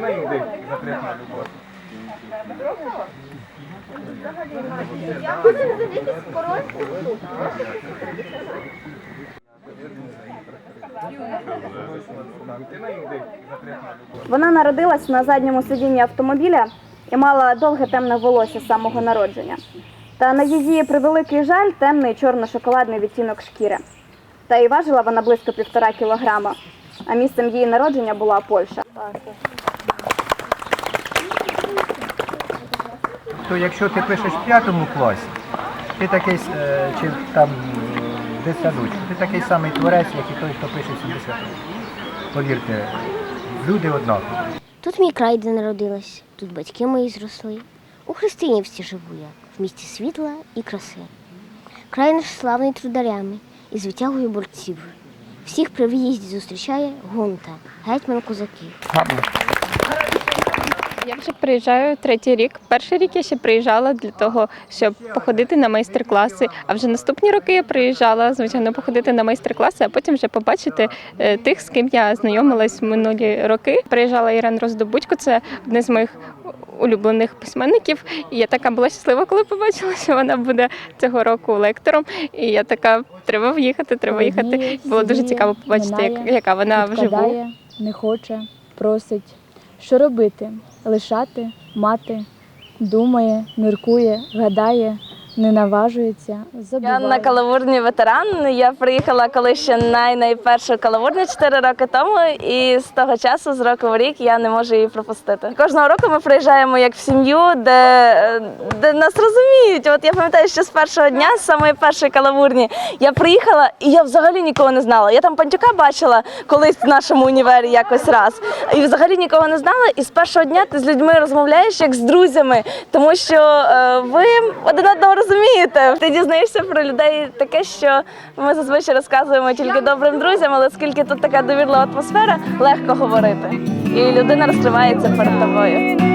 на їх запретна любов. Вона народилась на задньому сидінні автомобіля і мала довге темне волосся з самого народження. Та на її превеликий жаль темний чорно-шоколадний відтінок шкіри. Та й важила вона близько півтора кілограма, а місцем її народження була Польща. То якщо ти пишеш в п'ятому класі, ти такий, е, чи там е, десь ти такий самий творець, як і той, хто пише в 70 років. Повірте, люди однакові. Тут мій край, де народилась, тут батьки мої зросли. У Христинівці живу я, в місті світла і краси. Край наш славний трударями і з витягою борців. Всіх при в'їзді зустрічає гунта, гетьман козаків. Я вже приїжджаю третій рік. Перший рік я ще приїжджала для того, щоб походити на майстер-класи. А вже наступні роки я приїжджала, звичайно, походити на майстер-класи, а потім вже побачити е, тих, з ким я знайомилась минулі роки. Приїжджала Ірина Роздобудько, це одне з моїх улюблених письменників. І я така була щаслива, коли побачила, що вона буде цього року лектором. І я така, треба в'їхати, треба їхати. Було дуже цікаво побачити, як, яка вона вживу. Не хоче, просить. Що робити? Лишати, мати, думає, міркує, гадає, не наважується, Я на каламурні ветеран. Я приїхала коли ще най найпершу каламурню 4 роки тому, і з того часу, з року в рік, я не можу її пропустити. Кожного року ми приїжджаємо як в сім'ю, де, де нас розуміють. От я пам'ятаю, що з першого дня, з самої першої каламурні, я приїхала і я взагалі нікого не знала. Я там пантюка бачила колись в нашому універі якось раз. І взагалі нікого не знала. І з першого дня ти з людьми розмовляєш як з друзями, тому що е, ви один одного розумієте. Ти дізнаєшся про людей таке, що ми зазвичай розказуємо тільки добрим друзям, але оскільки тут така довірлива атмосфера, легко говорити. І людина розкривається перед тобою.